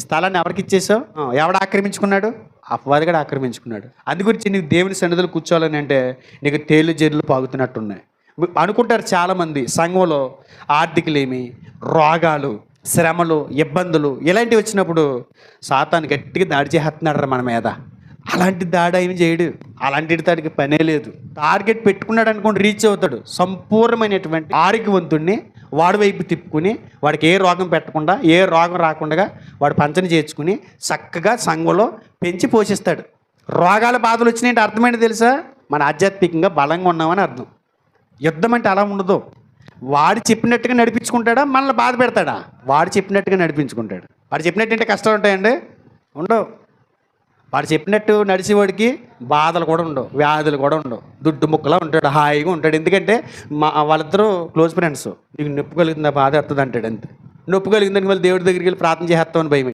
ఈ స్థలాన్ని ఎవరికి ఇచ్చేసావు? ఎవడు ఆక్రమించుకున్నాడు? అపవాదిగాడు ఆక్రమించుకున్నాడు. అందు గురించి నీకు దేవుని సన్నిధిలో కూర్చోవాలని అంటే నీకు తేలు జల్లు పాగుతున్నట్టున్నాయి. అనుకుంటారు చాలామంది సంఘంలో ఆర్థికలేమి రోగాలు శ్రమలు ఇబ్బందులు ఇలాంటివి వచ్చినప్పుడు సాతాను గట్టిగా దాడి చేస్తున్నాడు మన మీద. అలాంటి దాడి ఏమి చేయడు. అలాంటి దాడికి పనే లేదు. టార్గెట్ పెట్టుకున్నాడు అనుకోండి రీచ్ అవుతాడు. సంపూర్ణమైనటువంటి ఆరోగ్యవంతుడిని వాడి వైపు తిప్పుకుని వాడికి ఏ రోగం పెట్టకుండా ఏ రోగం రాకుండా వాడు పంచని చేర్చుకుని చక్కగా సంఘంలో పెంచి పోషిస్తాడు. రోగాల బాధలు వచ్చినాయంటే అర్థమైంది తెలుసా? మన ఆధ్యాత్మికంగా బలంగా ఉన్నామని అర్థం. యుద్ధం అంటే అలా ఉండదు. వాడు చెప్పినట్టుగా నడిపించుకుంటాడా? మనల్ని బాధ పెడతాడా? వాడు చెప్పినట్టుగా నడిపించుకుంటాడు. వాడు చెప్పినట్టు అంటే కష్టాలు ఉంటాయండి? ఉండవు. వాడు చెప్పినట్టు నడిచేవాడికి బాధలు కూడా ఉండవు వ్యాధులు కూడా ఉండవు. దుడ్డు ముక్కలా ఉంటాడు హాయిగా ఉంటాడు. ఎందుకంటే మా వాళ్ళిద్దరూ క్లోజ్ ఫ్రెండ్స్. నీకు నొప్పి కలిగిందా బాధ వస్తుంది అంటాడు అంతే. నొప్పి కలిగిందని మళ్ళీ దేవుడి దగ్గరికి వెళ్ళి ప్రార్థన చేస్తామని భయం